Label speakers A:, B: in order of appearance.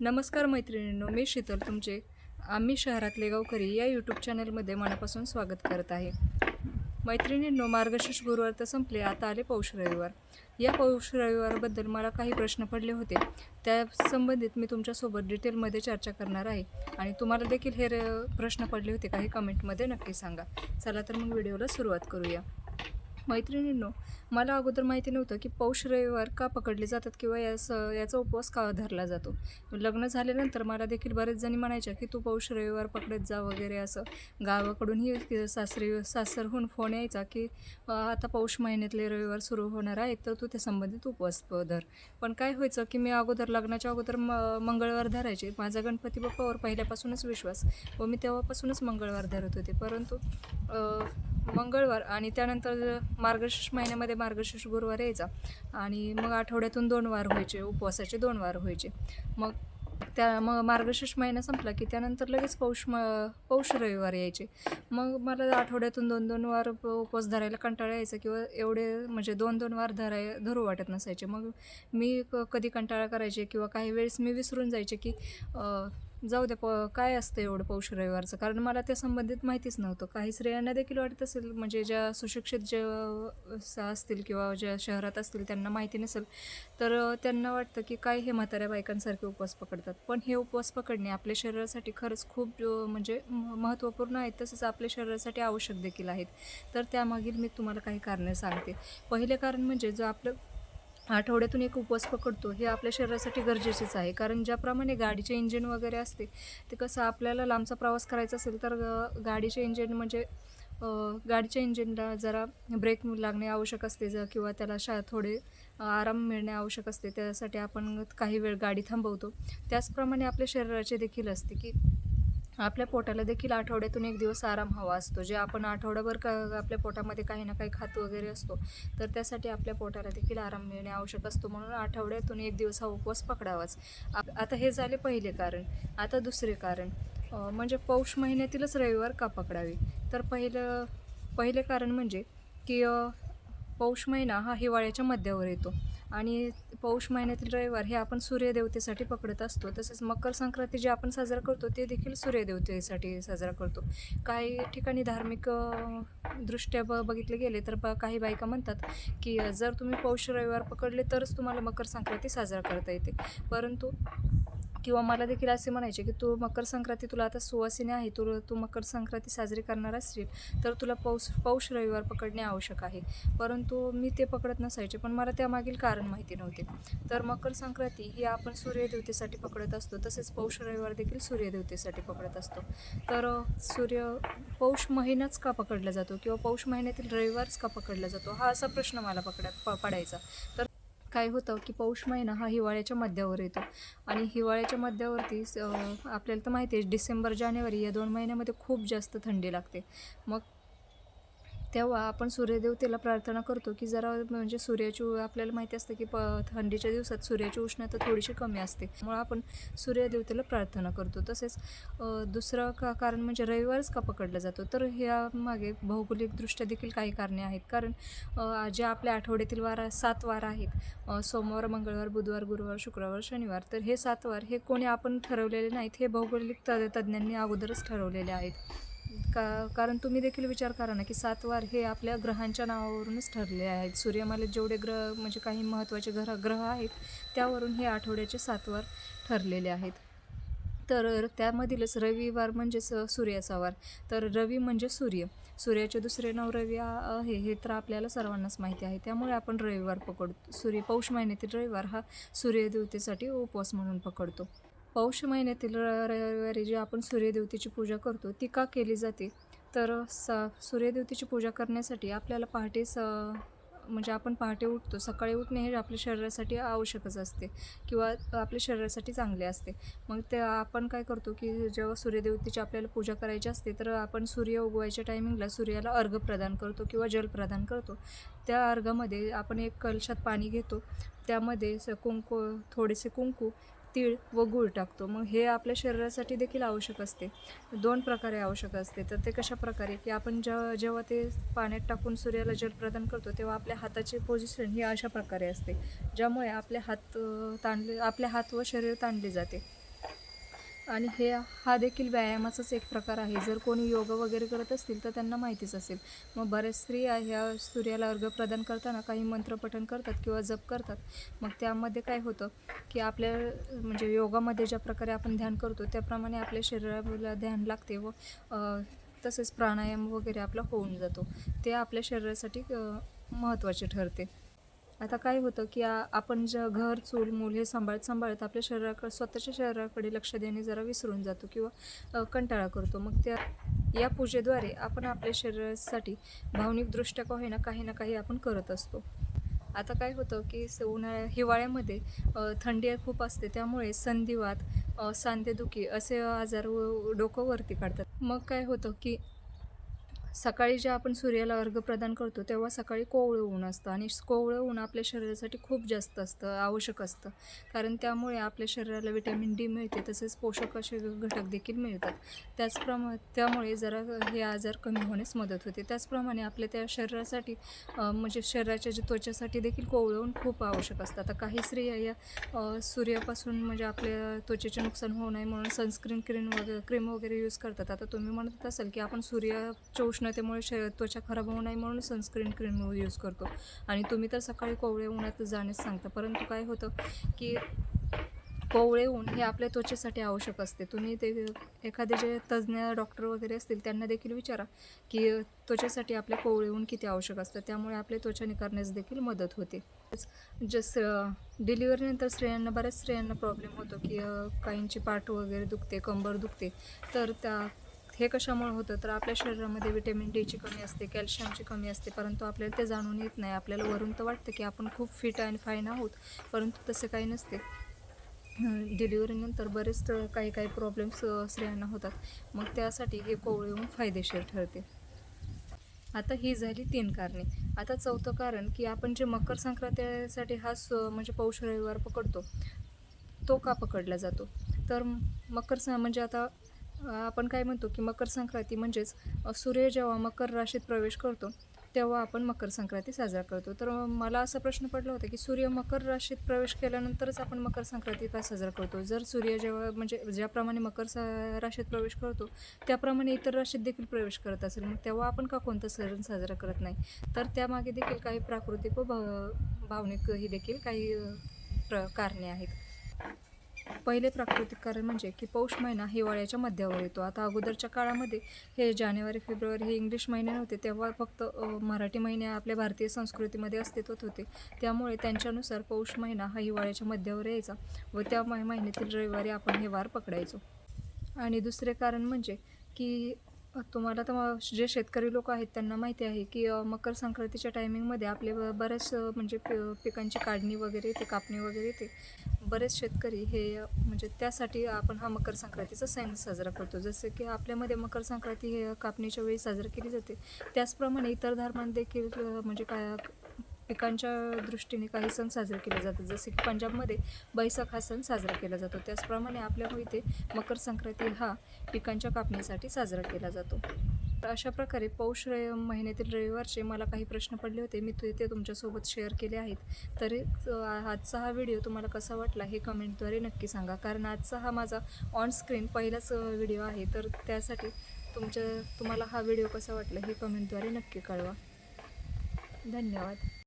A: नमस्कार मैत्रिणींनो मी शीतल तुमचे. आम्ही शहरातले गावकरी या यूट्यूब चॅनलमध्ये मनापासून स्वागत करत आहे. मैत्रिणींनो मार्गशीर्ष गुरुवार तर संपले आता आले पौष रविवार. या पौष रविवारबद्दल मला काही प्रश्न पडले होते. त्या संबंधित मी तुमच्यासोबत डिटेलमध्ये चर्चा करणार आहे. आणि तुम्हाला देखील हे र- प्रश्न पडले होते काही कमेंटमध्ये नक्की सांगा. चला तर मग व्हिडिओला सुरुवात करूया. मैत्रिणींनो मला अगोदर माहिती नव्हतं की पौष रविवार का पकडले जातात किंवा यास याचा उपवास का धरला जातो. लग्न झाल्यानंतर मला देखील बरेच जणी म्हणायच्या की तू पौष रविवार पकडत जा वगैरे असं. गावाकडूनही सासरी सासरहून फोन यायचा की आता पौष महिन्यातले रविवार सुरू होणार आहेत तर तू त्या संबंधित उपवास प- धर. पण काय व्हायचं की मी अगोदर लग्नाच्या अगोदर म मंगळवार धरायचे. माझा गणपती बाप्पावर पहिल्यापासूनच विश्वास व मी तेव्हापासूनच मंगळवार धरत होते. परंतु मंगळवार आणि त्यानंतर मार्गशीर्ष महिन्यामध्ये मार्गशीर्ष गुरुवार यायचा. आणि मग आठवड्यातून दोन वार व्हायचे उपवासाचे दोन वार व्हायचे. मग त्या मग मार्गशीर्ष महिना संपला की त्यानंतर लगेच पौष म पौष रविवार यायचे. मग मला आठवड्यातून दोन दोन वार उपवास धरायला कंटाळा यायचा किंवा एवढे म्हणजे दोन दोन वार धराय धरू वाटत नसायचे. मग मी क- कधी कंटाळा करायचे किंवा काही वेळेस मी विसरून जायचे की जाऊ द्या प काय असतं एवढं पौष रविवारचं? कारण मला त्या संबंधित माहितीच नव्हतं. काही स्त्रियांना देखील वाटत असेल म्हणजे ज्या सुशिक्षित ज्या स- असतील किंवा ज्या शहरात असतील त्यांना माहिती नसेल तर त्यांना वाटतं की काय हे म्हाताऱ्या बायकांसारखे उपवास पकडतात. पण हे उपवास पकडणे आपल्या शरीरासाठी खरंच खूप म्हणजे महत्त्वपूर्ण आहेत तसंच आपल्या शरीरासाठी आवश्यक देखील आहेत. तर त्यामागील मी तुम्हाला काही कारणं सांगते. पहिले कारण म्हणजे जो आपलं आठवड्यातून एक उपवास पकडतो हे आपल्या शरीरासाठी गरजेचेच आहे. कारण ज्याप्रमाणे गाडीचे इंजिन वगैरे असते ते कसं आपल्याला लांबचा प्रवास करायचा असेल तर गाडीचे इंजिन म्हणजे गाडीच्या इंजिनला जरा ब्रेक लागणे आवश्यक असते ज किंवा त्याला शा थोडे आराम मिळणे आवश्यक असते. त्यासाठी आपण काही वेळ गाडी थांबवतो. त्याचप्रमाणे आपल्या शरीराचे देखील असते की आपल्या पोटाला देखील आठवड्यातून एक दिवस आराम हवा असतो. जे आपण आठवड्याभर का आपल्या पोटामध्ये काही ना काही खात वगैरे असतो तर त्यासाठी आपल्या पोटाला देखील आराम मिळणे आवश्यक असतो. म्हणून आठवड्यातून एक दिवस हा उपवास पकडावाच. आप- आता हे झाले पहिले कारण. आता दुसरे कारण. म्हणजे पौष महिन्यातीलच रविवार का पकडावे? तर पहिलं पहिले कारण म्हणजे की पौष महिना हा हिवाळ्याच्या मध्यावर येतो. आणि पौष महिन्यातील रविवार हे आपण सूर्यदेवतेसाठी पकडत असतो. तसेच मकर संक्रांती जे आपण साजरा करतो ते देखील सूर्यदेवतेसाठी साजरा करतो. काही ठिकाणी धार्मिक दृष्ट्या ब बघितले गेले तर ब काही बायका म्हणतात की जर तुम्ही पौष रविवार पकडले तरच तुम्हाला मकर संक्रांती साजरा करता येते. परंतु किंवा मला देखील असे म्हणायचे की तू मकर संक्रांती तुला आता सुवासिनी आहे तू तू मकर संक्रांती साजरी करणार असशील तर तुला पौष पौष रविवार पकडणे आवश्यक आहे. परंतु मी ते पकडत नसायचे पण मला त्यामागील कारण माहिती नव्हते. तर मकर संक्रांती ही आपण सूर्यदेवतेसाठी पकडत असतो तसेच पौष रविवार देखील सूर्यदेवतेसाठी पकडत असतो. तर सूर्य पौष महिनाच का पकडला जातो किंवा पौष महिन्यातील रविवारच का पकडला जातो? हा असा प्रश्न मला पकड्या प पडायचा. तर काय होतं की पौष महिना हा हिवाळ्याच्या मध्यावर येतो. आणि हिवाळ्याच्या मध्यावरती स- आपल्याला तर माहिती आहे डिसेंबर जानेवारी या दोन महिन्यामध्ये खूप जास्त थंडी लागते. मग तेव्हा आपण सूर्यदेवतेला प्रार्थना करतो की जरा म्हणजे सूर्याची आपल्याला माहिती असतं की प थंडीच्या दिवसात सूर्याची उष्णता थोडीशी कमी असते. त्यामुळे आपण सूर्यदेवतेला प्रार्थना करतो. तसेच दुसरं का कारण म्हणजे रविवारच का पकडला जातो? तर ह्या मागे भौगोलिकदृष्ट्या देखील काही कारणे आहेत. कारण जे आपल्या आठवड्यातील वार सात वार आहेत सोमवार मंगळवार बुधवार गुरुवार शुक्रवार शनिवार तर हे सात वार हे कोणी आपण ठरवलेले नाहीत. हे भौगोलिक त तज्ज्ञांनी अगोदरच ठरवलेले आहेत. का कारण तुम्ही देखील विचार करा ना की सातवार हे आपल्या ग्रहांच्या नावावरूनच ठरले आहेत. सूर्यमालेत जेवढे ग्रह म्हणजे काही महत्त्वाचे ग्रह ग्रह आहेत त्यावरून हे आठवड्याचे सातवार ठरलेले आहेत. तर त्यामधीलच रविवार म्हणजेच सूर्याचा वार. तर रवी म्हणजे सूर्य. सूर्याचे दुसरे नाव रवी आहे हे तर आपल्याला सर्वांनाच माहिती आहे. त्यामुळे आपण रविवार पकडतो. सूर्य पौष महिन्यातील रविवार हा सूर्यदेवतेसाठी उपवास म्हणून पकडतो. पौष महिन्यातील र- रविवारी जी आपण सूर्यदेवतेची पूजा करतो ती का केली जाते? तर स सूर्यदेवतेची पूजा करण्यासाठी आपल्याला पहाटे स म्हणजे आपण पहाटे उठतो. सकाळी उठणे हे आपल्या शरीरासाठी आवश्यकच असते किंवा आपल्या शरीरासाठी चांगले असते. मग ते आपण काय करतो की जेव्हा सूर्यदेवतेची आपल्याला पूजा करायची असते तर आपण सूर्य उगवायच्या टायमिंगला सूर्याला अर्घ प्रदान करतो किंवा जल प्रदान करतो. त्या अर्घामध्ये आपण एक कलशात पाणी घेतो. त्यामध्ये स कुंकू थोडेसे कुंकू तीळ व गूळ टाकतो. मग हे आपल्या शरीरासाठी देखील आवश्यक असते. दोन प्रकारे आवश्यक असते. तर ते कशा प्रकारे? की आपण जेव्हा जेव्हा ते पाण्यात टाकून सूर्याला जल प्रदान करतो तेव्हा आपल्या हाताची पोझिशन ही अशा प्रकारे असते. ज्यामुळे आपले हात ताणले आपले हात व शरीर ताणले जाते. आणि हे हा देखील व्यायामाचाच एक प्रकार आहे. जर कोणी योग वगैरे करत असतील तर त्यांना माहितीच असेल. मग बऱ्याच स्त्रिया ह्या सूर्याला अर्घ प्रदान करताना काही मंत्रपठण करतात किंवा जप करतात. मग त्यामध्ये काय होतं की आपल्या म्हणजे योगामध्ये ज्या प्रकारे आपण ध्यान करतो त्याप्रमाणे आपल्या शरीराला ध्यान लागते व तसेच प्राणायाम वगैरे आपला होऊन जातो. ते आपल्या शरीरासाठी महत्त्वाचे ठरते. आता काय होतं की आपण ज घर चूल मूल हे सांभाळत सांभाळत आपल्या शरीराकडे स्वतःच्या शरीराकडे लक्ष देणे जरा विसरून जातो किंवा कंटाळा करतो. मग त्या या पूजेद्वारे आपण आपल्या शरीरासाठी भावनिकदृष्ट्या का होईना काही ना काही आपण करत असतो. आता काय होतं की स- उन्हाळ्या हिवाळ्यामध्ये थंडी खूप असते. त्यामुळे संधिवात सांधेदुखी असे आजार व- डोकं वरती काढतात. मग काय होतं की सकाळी जे आपण सूर्याला अर्घ प्रदान करतो तेव्हा सकाळी कोवळं ऊन असतं आणि कोवळं ऊन आपल्या शरीरासाठी खूप जास्त असतं आवश्यक असतं. कारण त्यामुळे आपल्या शरीराला विटॅमिन डी मिळते तसेच पोषक असे घटक देखील मिळतात. त्याचप्रमाणे त्यामुळे जरा हे आजार कमी होण्यास मदत होते. त्याचप्रमाणे आपल्या त्या शरीरासाठी म्हणजे शरीराच्या जे त्वचेसाठी देखील कोवळं ऊन खूप आवश्यक असतं. आता काही स्त्रिया या सूर्यापासून म्हणजे आपल्या त्वचेचे नुकसान होऊ नये म्हणून सनस्क्रीन क्रीम वगैरे क्रीम वगैरे यूज करतात. आता तुम्ही म्हणत असाल की आपण सूर्याच्या उष्णतेमुळे श त्वचा खराब होऊ नये म्हणून सनस्क्रीन क्रीम यूज करतो. आणि तुम्ही तर सकाळी कोवळ्या उन्हात जाण्यास सांगता परंतु काय होतं की कोवळे ऊन हे आपल्या त्वचेसाठी आवश्यक असते. तुम्ही ते एखादे जे तज्ज्ञ डॉक्टर वगैरे असतील त्यांना देखील विचारा की त्वचेसाठी आपल्या कोवळे ऊन किती आवश्यक असतं. त्यामुळे आपल्या त्वचा निकारण्यास देखील मदत होते. जसं डिलिव्हरीनंतर स्त्रियांना बऱ्याच स्त्रियांना प्रॉब्लेम होतो की काहींची पाठ वगैरे दुखते कंबर दुखते. तर त्या हे कशामुळे होतं? तर आपल्या शरीरामध्ये विटॅमिन डीची कमी असते कॅल्शियमची कमी असते परंतु आपल्याला ते जाणून येत नाही. आपल्याला वरून तर वाटतं की आपण खूप फिट आणि फाईन आहोत परंतु तसे काही नसते. डिलिव्हरीनंतर बरेच काही काही प्रॉब्लेम्स स्त्रियांना होतात. मग त्यासाठी हे कोवळे ऊन फायदेशीर ठरते. आता ही झाली तीन कारणे. आता चौथं कारण की आपण जे मकर संक्रांतीसाठी हा स म्हणजे पौष रविवार पकडतो तो का पकडला जातो? तर मकर सं म्हणजे आता आपण काय म्हणतो की मकर संक्रांती म्हणजेच सूर्य जेव्हा मकर राशीत प्रवेश करतो तेव्हा आपण मकर संक्रांती साजरा करतो. तर मला असा प्रश्न पडला होता की सूर्य मकर राशीत प्रवेश केल्यानंतरच आपण मकर संक्रांती का साजरा करतो? जर सूर्य जेव्हा म्हणजे ज्याप्रमाणे मकर सा राशीत प्रवेश करतो त्याप्रमाणे इतर राशीत देखील प्रवेश करत असेल मग तेव्हा आपण का कोणता सण साजरा करत नाही? तर त्यामागे देखील काही प्राकृतिक व भाव भावनिक ही देखील काही प्र कारणे आहेत. पहिले प्राकृतिक कारण म्हणजे की पौष महिना हिवाळ्याच्या मध्यावर येतो. आता अगोदरच्या काळामध्ये हे जानेवारी फेब्रुवारी हे इंग्लिश महिने नव्हते. तेव्हा फक्त मराठी महिने आपल्या भारतीय संस्कृतीमध्ये अस्तित्वात होते. त्यामुळे त्यांच्यानुसार पौष महिना हा हिवाळ्याच्या मध्यावर यायचा व त्या महिन्यातील रविवारी आपण हे वार पकडायचो. आणि दुसरे कारण म्हणजे की तुम्हाला तर जे शेतकरी लोक आहेत त्यांना माहिती आहे की मकर संक्रांतीच्या टायमिंगमध्ये आपले ब- बऱ्याच म्हणजे पिकांची काढणी वगैरे येते कापणी वगैरे येते बरेच शेतकरी हे म्हणजे त्यासाठी आपण हा मकर संक्रांतीचा सण साजरा करतो. जसं की आपल्यामध्ये मकर संक्रांती हे कापणीच्या वेळी साजरी केली जाते. त्याचप्रमाणे इतर धर्मांदेखील म्हणजे काय पिकांच्या दृष्टीने काही सण साजरे केले जातात. जसे की पंजाबमध्ये बैसाख हा सण साजरा केला जातो. त्याचप्रमाणे आपल्या इथे मकर संक्रांती हा पिकांच्या कापणीसाठी साजरा केला जातो. तर अशा प्रकारे पौष र महिन्यातील रविवारचे मला काही प्रश्न पडले होते. मी ते तुमच्यासोबत शेअर केले आहेत. तरी आजचा हा व्हिडिओ तुम्हाला कसा वाटला हे कमेंटद्वारे नक्की सांगा. कारण आजचा हा माझा ऑन स्क्रीन पहिलाच व्हिडिओ आहे. तर त्यासाठी तुमच्या तुम्हाला हा व्हिडिओ कसा वाटला हे कमेंटद्वारे नक्की कळवा. धन्यवाद.